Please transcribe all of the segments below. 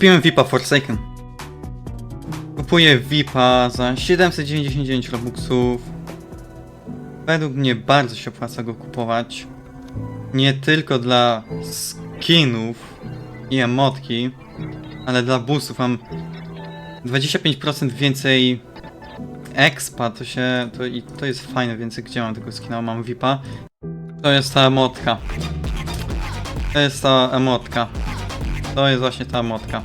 Kupiłem VIPa Forsaken. Kupuję VIPa za 799 robuxów. Według mnie bardzo się opłaca go kupować. Nie tylko dla skinów i emotki, ale dla boostów. Mam 25% więcej expa, to się, to, to jest fajne, więc gdzie mam tego skina? Mam VIPa. To jest ta emotka. To jest ta emotka. To jest właśnie ta emotka.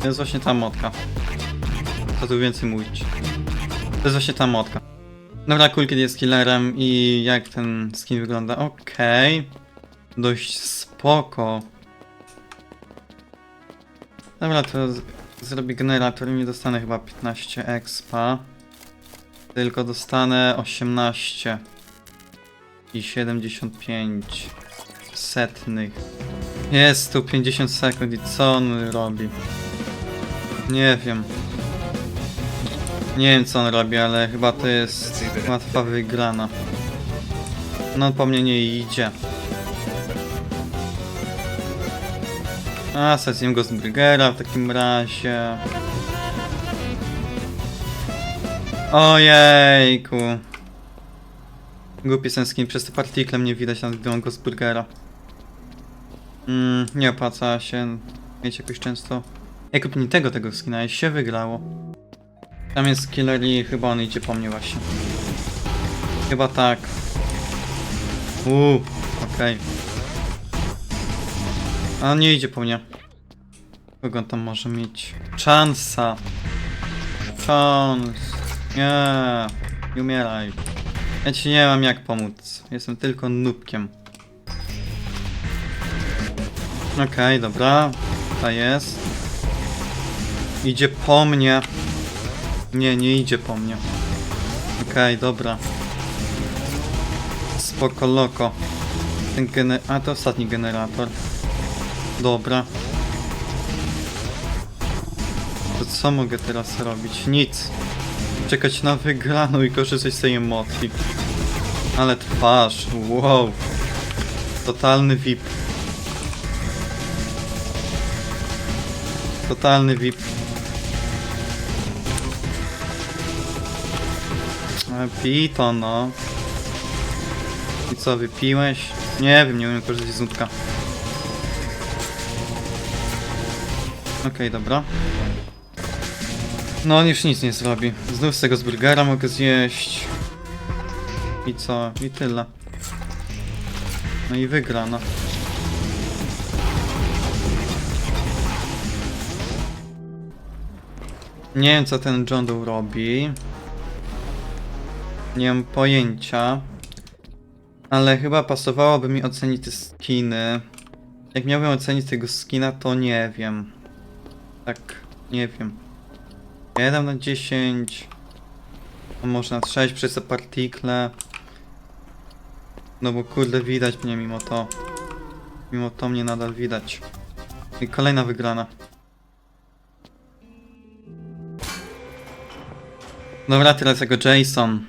To jest właśnie ta emotka. Co tu więcej mówić? To jest właśnie ta emotka. Dobra, Coolkid jest killerem i jak ten skin wygląda? Okej. Dość spoko. Dobra, to zrobię generator i nie dostanę chyba 15 expa. Tylko dostanę 18 i 75 setnych. Jest tu 50 sekund i co on robi? Nie wiem. Nie wiem co on robi, ale chyba to jest łatwa wygrana. No po mnie nie idzie. A, se zjem go z burgera w takim razie. Ojejku. Głupi ten skin, przez te partikle mnie widać go z burgera. Mm, nie opłaca się mieć jakoś często. Jak kupienie tego, tego skina, się wygrało. Tam jest killer i chyba on idzie po mnie właśnie. Chyba tak. Uuu, okej. A on nie idzie po mnie. Kogo on tam może mieć? Chansa. Chance. Nie. Nie umieraj. Ja ci nie mam jak pomóc. Jestem tylko nubkiem. Okej, dobra. Ta jest. Idzie po mnie. Nie, nie idzie po mnie. Okej, dobra. Spoko loko. Ten gener... A, to ostatni generator. Dobra. To co mogę teraz robić? Nic. Czekać na wygraną i korzystać z tej emocji. Ale twarz, wow. Totalny VIP. Totalny VIP. Pij no. I co, wypiłeś? Nie wiem, nie umiem korzystać z nutka. Okej, dobra. No on już nic nie zrobi. Znów z tego z burgera mogę zjeść. I co? I tyle. No i wygrana. Nie wiem co ten John Doe robi. Nie mam pojęcia. Ale chyba pasowałoby mi ocenić te skiny. Jak miałbym ocenić tego skina, to nie wiem. Tak, nie wiem. 1 na 10. A może na 6 przez te partikle. No bo kurde widać mnie mimo to. Mimo to mnie nadal widać. I kolejna wygrana. Dobra, teraz tego Jason.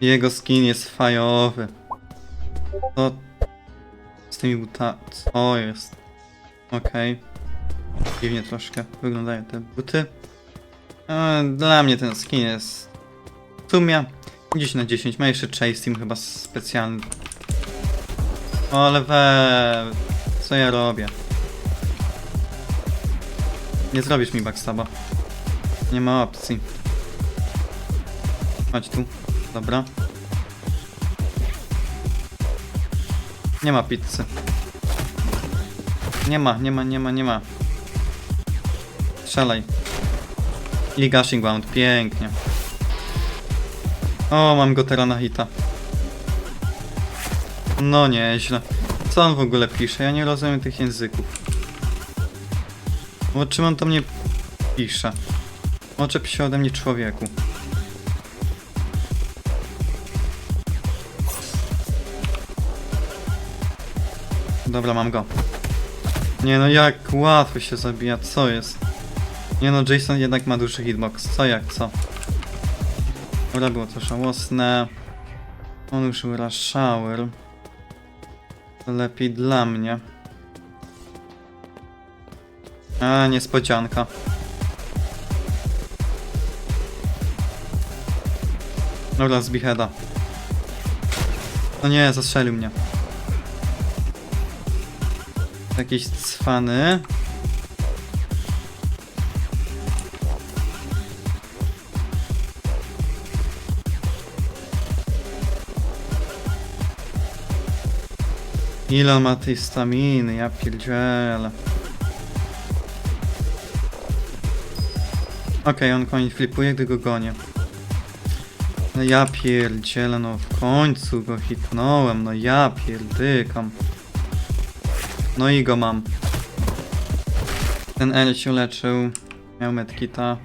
Jego skin jest fajowy. Co? Z tymi buta... Co jest? Okej. Dziwnie troszkę wyglądają te buty. E, Dla mnie ten skin jest... W sumie 10 na 10. Ma jeszcze Chase Team chyba specjalny. Ale we... Co ja robię? Nie zrobisz mi backstaba. Nie ma opcji. Chodź tu. Dobra. Nie ma pizzy. Nie ma, nie ma, nie ma, nie ma. Strzelaj. I gushing bound, pięknie. O, mam go teraz na hita. No nieźle. Co on w ogóle pisze? Ja nie rozumiem tych języków. O czym on to mnie pisze? Oczep się ode mnie człowieku. Dobra, mam go. Nie no, jak łatwo się zabija, co jest? Nie no, Jason jednak ma duży hitbox, co jak, co? Dobra, było to żałosne. On Shower. To lepiej dla mnie. A, niespodzianka. Dobra, z. No nie, zastrzelił mnie. Jakiś cwany. Ile ma tej staminy, ja pierdzielę. Okej, on koń flipuje, gdy go gonię. No ja pierdzielę, no w końcu go hitnąłem, no ja pierdykam. No i go mam. Ten L się leczył, miał medkita.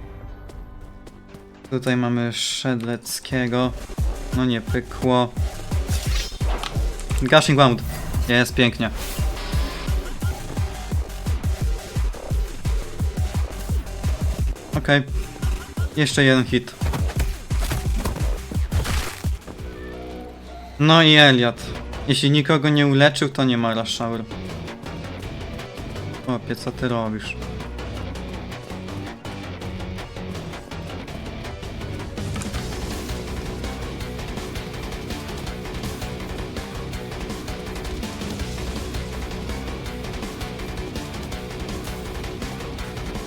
Tutaj mamy Szedleckiego. No nie pykło. Gushing Wound. Jest pięknie. Okej. Jeszcze jeden hit. No i Eliot. Jeśli nikogo nie uleczył, to nie ma rush shower. Chłopie, co ty robisz?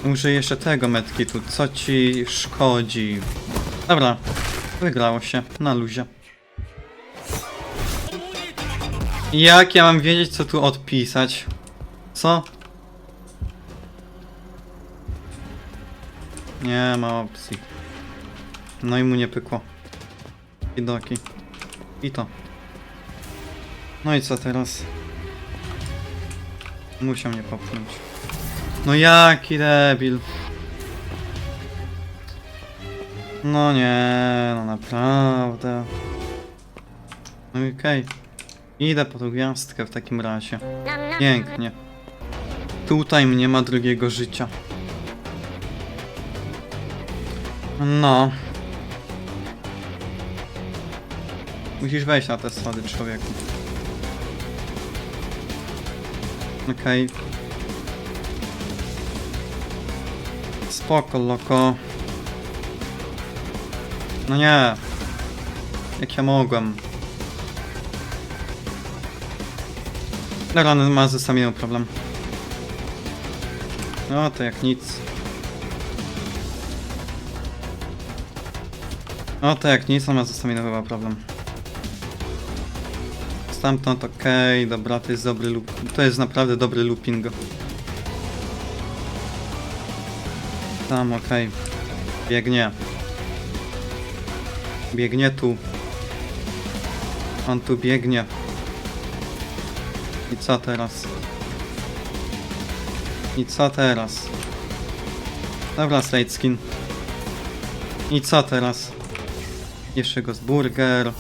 Użyję jeszcze tego medkitu, co ci szkodzi? Dobra, wygrało się, na luzie. Jak ja mam wiedzieć, co tu odpisać? Co? Nie ma opcji. No i mu nie pykło. Widoki. I to. No i co teraz? Musiał mnie popchnąć. No jaki debil. No nie, no naprawdę. No okej. Idę po tą gwiazdkę w takim razie. Pięknie. Tutaj mnie ma drugiego życia. No. Musisz wejść na te schody, człowieku. Okej. Spoko, loko. No nie. Jak ja mogłem. Dobra, no ma ze problem. No to jak nic. No to jak nic, on ma ze staminą chyba problem. Stamtąd okej, dobra, to jest dobry loop. To jest naprawdę dobry looping. Tam, okej. Biegnie. Biegnie tu. On tu biegnie. I co teraz? I co teraz? Dobra, slate skin. I co teraz? Jeszcze go burger.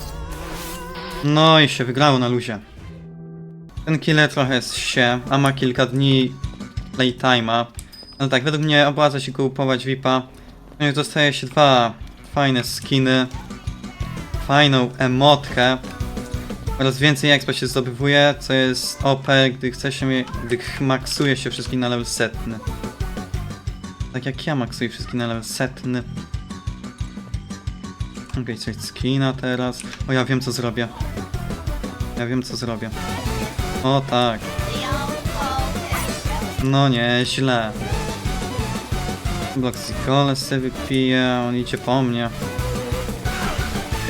No i się wygrało na luzie. Ten killer trochę jest się, a ma kilka dni playtime'a. No tak, według mnie opłaca się kupować VIPa. No i dostaje się dwa fajne skiny. Fajną emotkę. Oraz więcej expa się zdobywuje, co jest OP, gdy chce się, gdy maksuje się wszystkich na level setny. Tak jak ja maksuję wszystkich na level setny. Okej, okay, coś skina teraz. O, ja wiem co zrobię. Ja wiem co zrobię. O tak. No nie, źle. Gole sobie wypije, on idzie po mnie.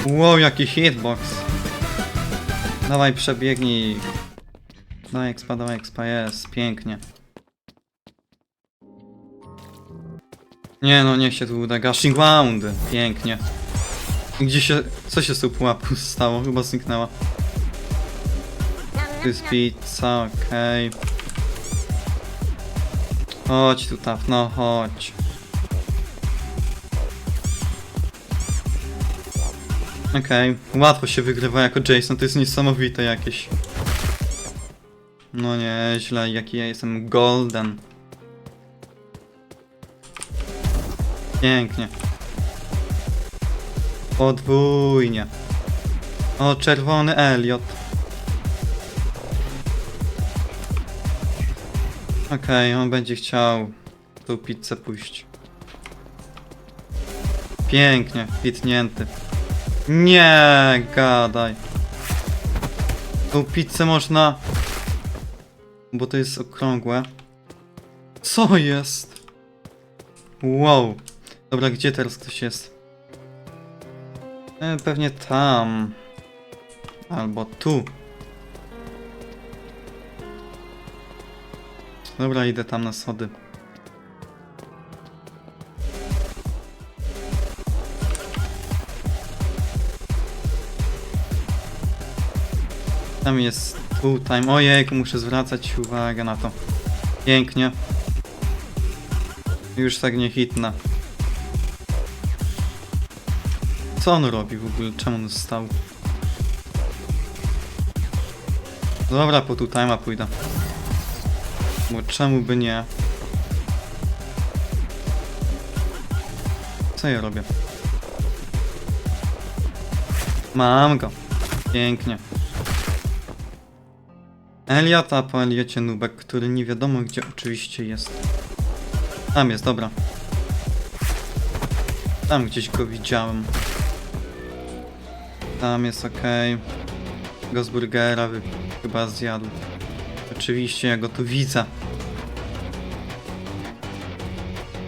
Wow, jaki hitbox. Dawaj, przebiegnij. Dawaj expa, dawaj expa, jest, pięknie. Nie no, niech się tu uda. Gushing Wound, pięknie. Gdzie się, co się z tą pułapką stało? Chyba zniknęła. Tu jest pizza, okej. Chodź tu, Taf, no chodź. Okej, łatwo się wygrywa jako Jason, to jest niesamowite jakieś. No nie, źle, jaki ja jestem golden. Pięknie. Podwójnie. O, czerwony Elliot. Okej, on będzie chciał tą pizzę pójść. Pięknie, pitnięty. Nie gadaj. Tą pizzę można... Bo to jest okrągłe. Co jest? Wow. Dobra, gdzie teraz ktoś jest? E, pewnie tam. Albo tu. Dobra, idę tam na schody. Tam jest full time. Ojejku, muszę zwracać uwagę na to. Pięknie. Już tak nie hitna. Co on robi w ogóle? Czemu on stał? Dobra, po tu time'a pójdę. Bo czemu by nie? Co ja robię? Mam go. Pięknie. Eliot, a po Eliocie Nubek, który nie wiadomo gdzie oczywiście jest. Tam jest, dobra. Tam gdzieś go widziałem. Tam jest okej. Go z burgera wy chyba zjadł. Oczywiście, ja go tu widzę.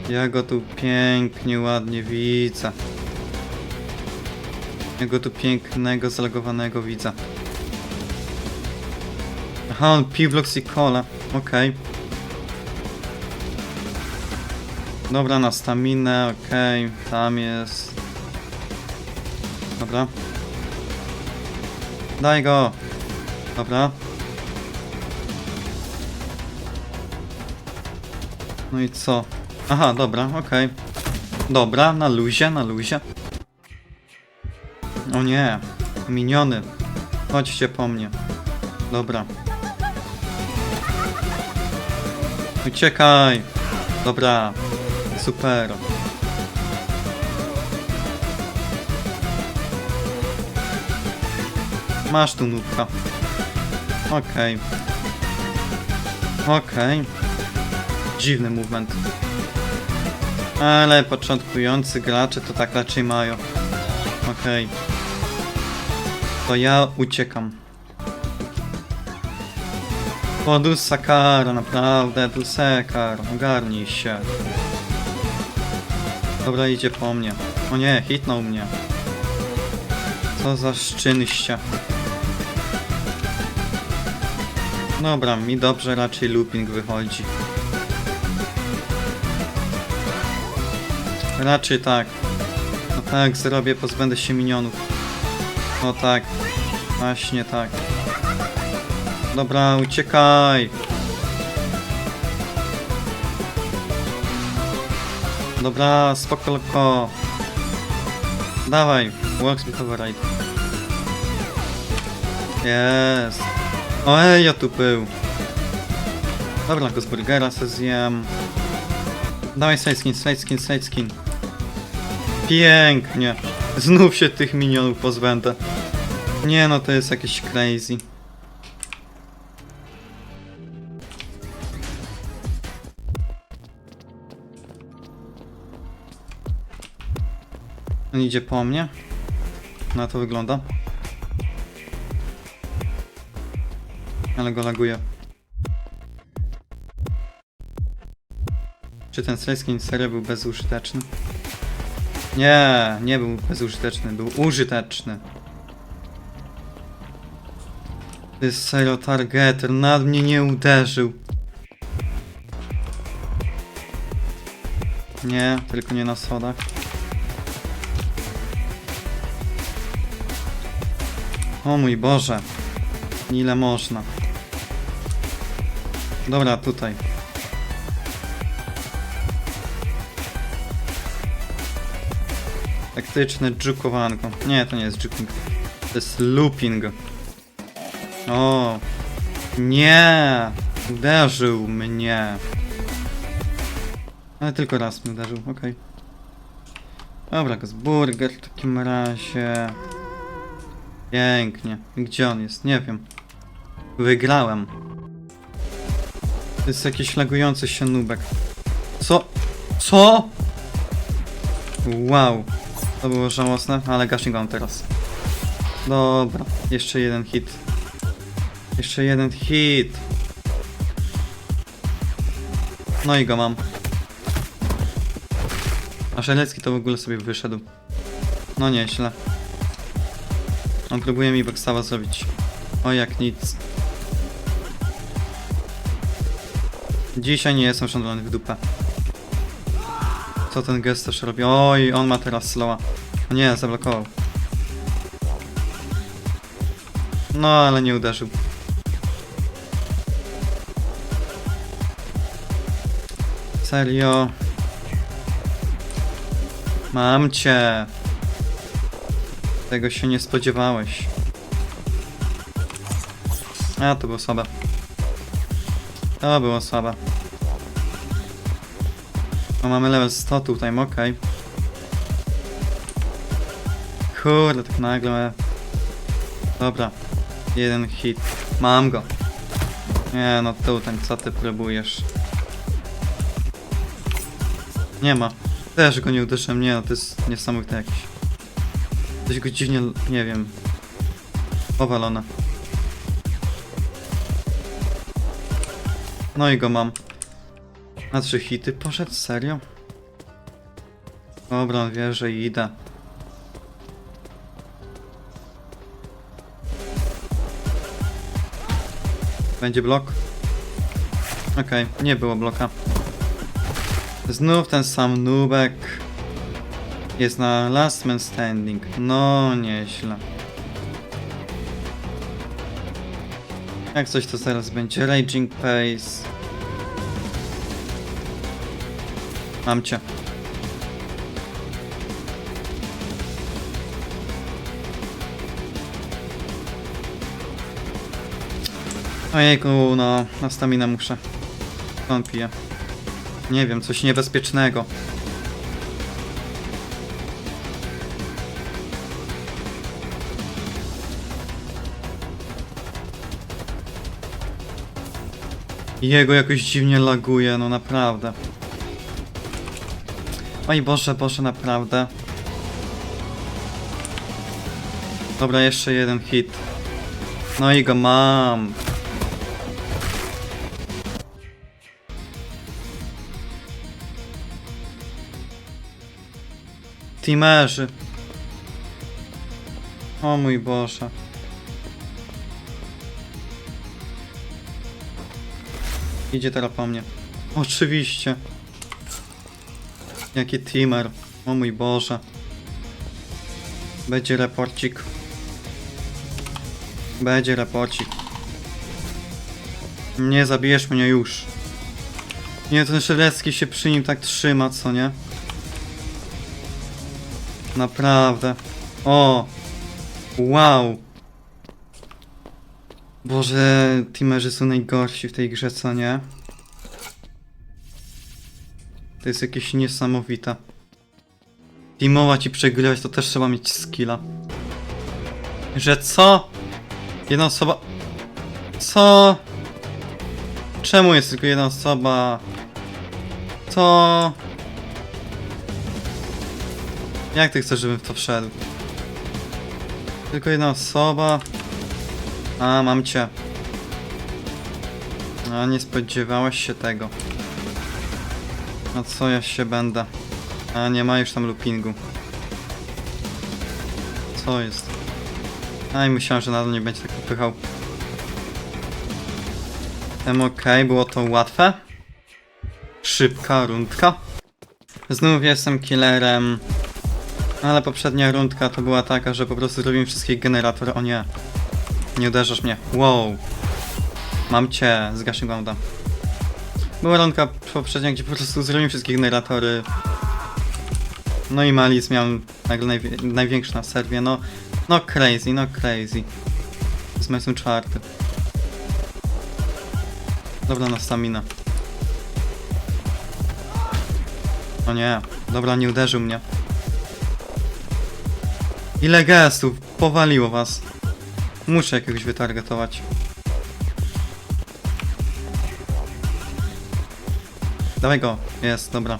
Ja go tu pięknie, ładnie widzę. Ja go tu pięknego, zalogowanego widzę. Aha, on Pivlox i Cola. Okej. Dobra, na staminę, okej. Tam jest. Dobra. Daj go. Dobra. No i co? Aha, dobra, okej. Dobra, na luzie, na luzie. O nie, miniony. Chodźcie po mnie. Dobra. Uciekaj. Dobra. Super. Masz tu nubka. Okej. Okej. Dziwny movement. Ale początkujący gracze to tak raczej mają. Okej. To ja uciekam. O, Dulsakar, naprawdę, Dulsekar, ogarnij się. Dobra, idzie po mnie. O nie, hitnął mnie. Co za szczęście. Dobra, mi dobrze raczej looping wychodzi. Raczej tak. No tak, zrobię, pozbędę się minionów. No tak. Właśnie tak. Dobra, uciekaj! Dobra, spoko. Dawaj, works with override. Jest. O, ej, ja tu był. Dobra, go z burgera se zjem. Dawaj side skin, side skin, side skin. Pięknie. Znów się tych minionów pozbędę. Nie no, to jest jakieś crazy. On idzie po mnie. Na to wygląda. Ale go laguje. Czy ten skin serio był bezużyteczny? Nie, nie był bezużyteczny, był użyteczny. Jest serio targeter, nad mnie nie uderzył. Nie, tylko nie na schodach. O mój Boże. Ile można. Dobra, tutaj. Taktyczne dżukowanko. Nie, to nie jest dżuking. To jest looping. O. Nie! Uderzył mnie. Ale tylko raz mnie uderzył, okej. Dobra, Gazburger w takim razie. Pięknie. Gdzie on jest? Nie wiem. Wygrałem. To jest jakiś lagujący się nubek. Co? Co? Wow. To było żałosne, ale gasznik mam teraz. Dobra, jeszcze jeden hit. Jeszcze jeden hit. No i go mam. A Szelecki to w ogóle sobie wyszedł. No nieźle. On próbuje mi backstawa zrobić. O jak nic. Dzisiaj nie jestem szanowany w dupę. Co ten gest też robi? Oj, on ma teraz slowa. Nie, zablokował. No, ale nie uderzył. Serio? Mam cię. Tego się nie spodziewałeś. A, to było słabe. To było słabe. O, mamy level 100 tutaj, okej. Kurde, tak nagle. Dobra. Jeden hit. Mam go. Nie no, tutaj, co ty próbujesz? Nie ma. Też go nie uderzyłem, nie no, to jest niesamowite jakieś. Coś go dziwnie, nie wiem. Powalone. No i go mam. Na trzy hity poszedł, serio? Dobra, on wie, że idę. Będzie blok? Okej, nie było bloka. Znów ten sam nubek. Jest na last man standing. No, nieźle. Jak coś to zaraz będzie Raging Pace. Mam cię. Ojejku, no, na staminę muszę. On pije? Nie wiem, coś niebezpiecznego. Jego jakoś dziwnie laguje, no naprawdę. Oj Boże, Boże, naprawdę. Dobra, jeszcze jeden hit. No i go mam. Teamerzy. O mój Boże. Idzie teraz po mnie. Oczywiście. Jaki teamer. O mój Boże. Będzie reporcik. Będzie reporcik. Nie zabijesz mnie już. Nie, ten Szelecki się przy nim tak trzyma, co nie? Naprawdę. O! Wow! Boże, teamerzy są najgorsi w tej grze, co nie? To jest jakieś niesamowite. Teamować i przegrywać to też trzeba mieć skilla. Że co? Jedna osoba... Co? Czemu jest tylko jedna osoba? Co? Jak ty chcesz, żebym w to wszedł? Tylko jedna osoba. A, mam cię. A, nie spodziewałeś się tego. A co ja się będę? A, nie ma już tam loopingu. Co jest? A, i myślałem, że nadal nie będzie tak popychał. Em, okej, było to łatwe. Szybka rundka. Znów jestem killerem. Ale poprzednia rundka to była taka, że po prostu zrobiłem wszystkie generatory. O nie. Nie uderzasz mnie. Wow. Mam cię. Zgasił Gonda. Była rundka poprzednia, gdzie po prostu zrobiłem wszystkie generatory. No i Malis miałem nagle najwie największy na serwie. No, no crazy, no crazy. Z meczu czwarty. Dobra, na stamina. O nie. Dobra, nie uderzył mnie. Ile gestów? Powaliło was. Muszę jakiegoś wytargetować. dawaj go. Jest, dobra.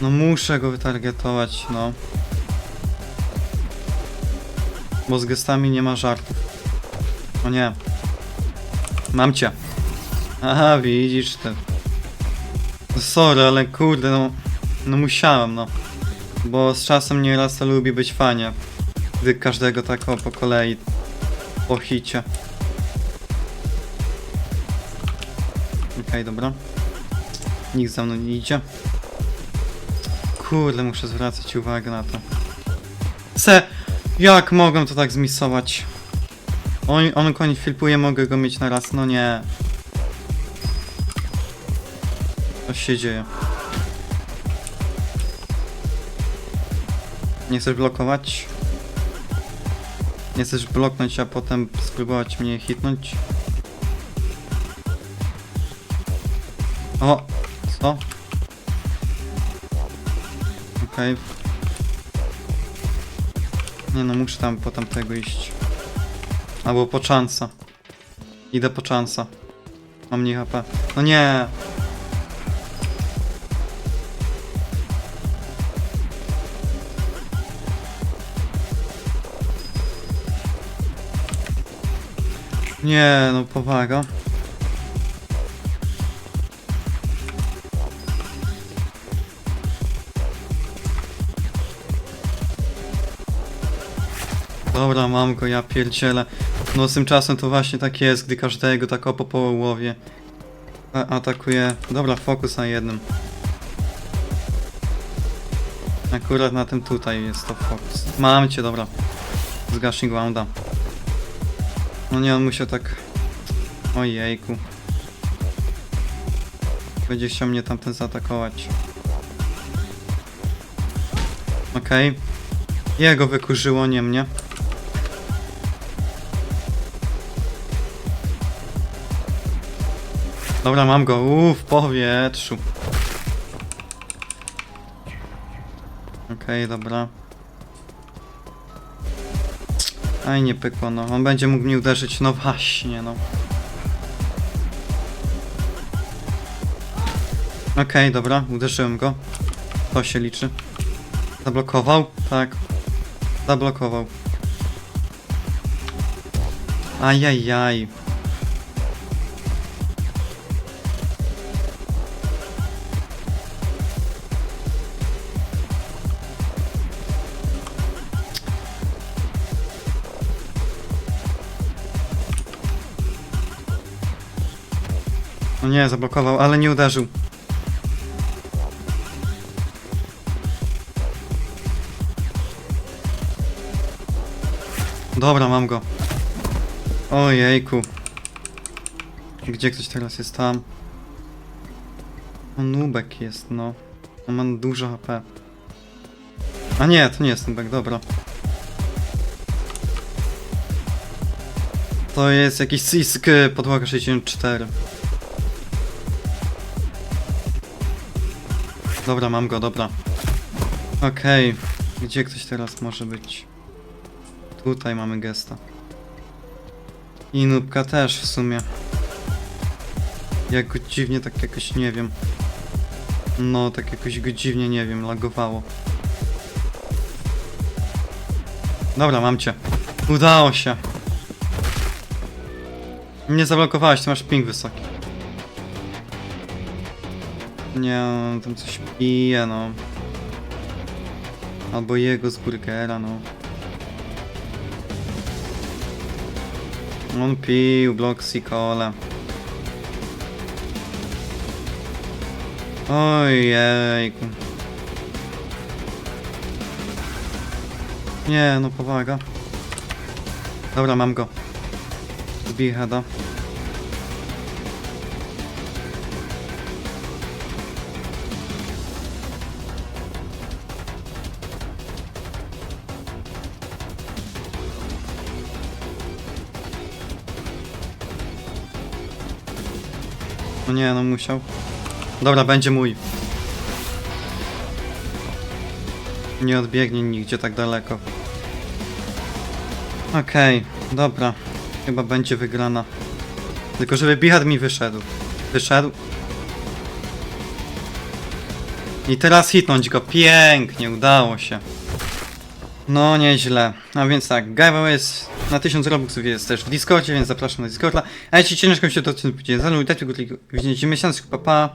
No muszę go wytargetować, no. Bo z gestami nie ma żartów. O nie. Mam cię. Aha, widzisz ty. No Sorry, ale kurde, no. No musiałem, no. Bo z czasem nieraz to lubi być fajnie. Gdy każdego tak o po kolei po hicie. Okej, dobra. Nikt za mną nie idzie. Kurde, muszę zwracać uwagę na to. Se! Jak mogę to tak zmisować? On, on koń filpuje, mogę go mieć na raz, no nie. Co się dzieje? Nie chcesz blokować? Nie chcesz bloknąć, a potem spróbować mnie hitnąć? O! Co? Okej. Nie no, muszę tam po tamtego iść. Albo po czansa. Idę po czansa. Mam mniej HP. No nie! Nie, no powaga. Dobra, mam go, ja pierdzielę. No z tym czasem to właśnie tak jest, gdy każdego tak o po atakuje. Dobra, fokus na jednym. Akurat na tym tutaj jest to fokus. Mam cię, dobra. Zgaszni Grounda. No nie, on musiał tak... Ojejku. Będzie chciał mnie tamten zaatakować. Okej. Jego wykurzyło, nie mnie. Dobra, mam go. Uuu, w powietrzu. Okej, dobra. Aj, nie pykło, no. On będzie mógł mnie uderzyć. No właśnie, no. Okej, dobra. Uderzyłem go. To się liczy. Zablokował? Tak. Zablokował. Ajajaj. No nie, zablokował, ale nie uderzył. Dobra, mam go. Ojejku. Gdzie ktoś teraz jest tam? O, nubek jest, no. On ma dużo HP. A nie, to nie jest nubek, dobra. To jest jakiś cisk podłoga 64. Dobra, mam go, dobra. Okej. Gdzie ktoś teraz może być? Tutaj mamy gesta. I nubka też w sumie. Jak go dziwnie tak jakoś nie wiem. No, tak jakoś go dziwnie nie wiem, lagowało. Dobra, mam cię. Udało się. Nie zablokowałeś, ty masz ping wysoki. Nie, on tam coś pije, no. Albo jego z burgera, no. On pił Bloxy Cola. Ojejku. Nie, no powaga. Dobra, mam go. Zbij heada. No nie, no musiał. Dobra, będzie mój. Nie odbiegnie nigdzie tak daleko. Okej, dobra. Chyba będzie wygrana. Tylko żeby Bichar mi wyszedł. Wyszedł. I teraz hitnąć go. Pięknie, udało się. No, nieźle. A więc tak, giveaway jest na 1000 robuxów jest też w Discordzie, więc zapraszam na Discorda. A jeśli ciężko się to odcinek będzie, zalujcie, widzimy się, pa pa.